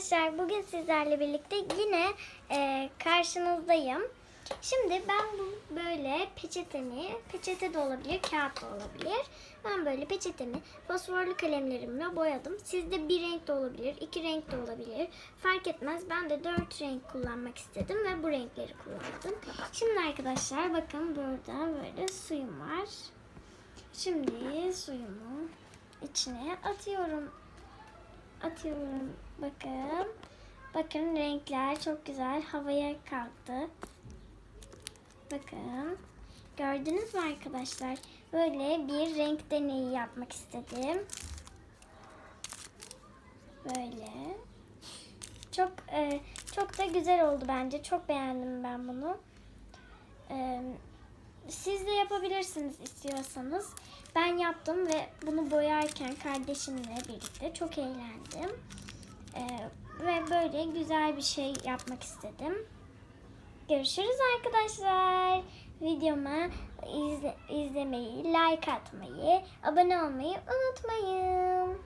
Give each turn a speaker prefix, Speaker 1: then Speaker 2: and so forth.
Speaker 1: arkadaşlar bugün sizlerle birlikte yine e, karşınızdayım. Şimdi ben bu böyle peçetemi, peçete de olabilir, kağıt da olabilir. Ben böyle peçetemi fosforlu kalemlerimle boyadım. Sizde bir renk de olabilir, iki renk de olabilir. Fark etmez. Ben de dört renk kullanmak istedim ve bu renkleri kullandım. Şimdi arkadaşlar bakın burada böyle suyum var. Şimdi suyumu içine atıyorum atıyorum. Bakın. Bakın renkler çok güzel havaya kalktı. Bakın. Gördünüz mü arkadaşlar? Böyle bir renk deneyi yapmak istedim. Böyle. Çok e, çok da güzel oldu bence. Çok beğendim ben bunu. E, siz de yapabilirsiniz istiyorsanız. Ben yaptım ve bunu boyarken kardeşimle birlikte çok eğlendim. Ee, ve böyle güzel bir şey yapmak istedim. Görüşürüz arkadaşlar. Videomu izle- izlemeyi, like atmayı, abone olmayı unutmayın.